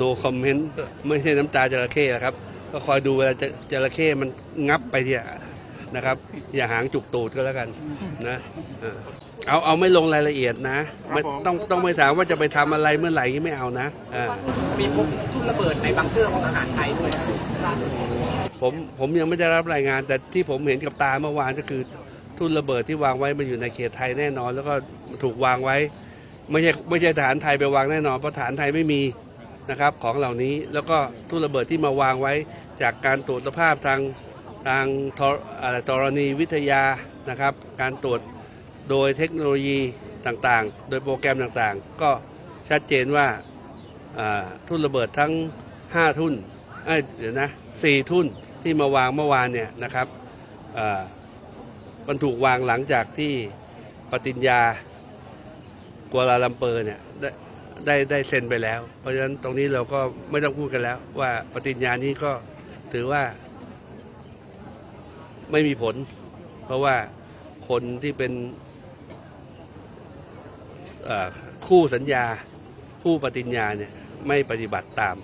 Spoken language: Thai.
no comment ไม่ใช่น้ำตาจระเข้หรอกครับ ก็คอยดูเวลาจะจระเข้มันงับไปที่นะครับ อย่าหางจุกตูดก็แล้วกันนะเออเอาเอาไม่ลงรายละเอียดนะไม่ต้องต้องไม่ถามว่าจะไปทำอะไรเมื่อไหร่ไม่เอานะอ่ามีพบทุ่นระเบิดในบังเกอร์ของทหารไทยด้วยล่าสุดผมผมยังไม่ได้รับรายงาน แต่ที่ผมเห็นกับตาเมื่อวานก็คือทุ่นระเบิดที่วางไว้มันอยู่ในเขตไทยแน่นอน แล้วก็ถูกวางไว้ ไม่ใช่ไม่ใช่ทหารไทยไปวางแน่นอนเพราะทหารไทยไม่มีนะครับของเหล่านี้แล้วก็ทุ่นระเบิดที่มาวางไว้จากการตรวจสภาพทางทางธรอะไรธรณีวิทยานะครับ การตรวจโดยเทคโนโลยีต่างๆ โดยโปรแกรมต่างๆ ก็ชัดเจนว่าทุ่นระเบิดทั้ง 5 ทุ่นเเดี๋ยวนะ4ทุ่นที่มาวางเมื่อวานเนี่ยนะครับมันถูกวางหลังจากที่ปฏิญญา กัวลาลัมเปอร์เนี่ยได้ได้ได้เซ็นไปแล้ว เพราะฉะนั้นตรงนี้เราก็ไม่ต้องพูดกันแล้ว ว่าปฏิญญานี้ก็ถือว่าไม่มีผล เพราะว่าคนที่เป็นคู่สัญญา คู่ปฏิญญาเนี่ยไม่ปฏิบัติตาม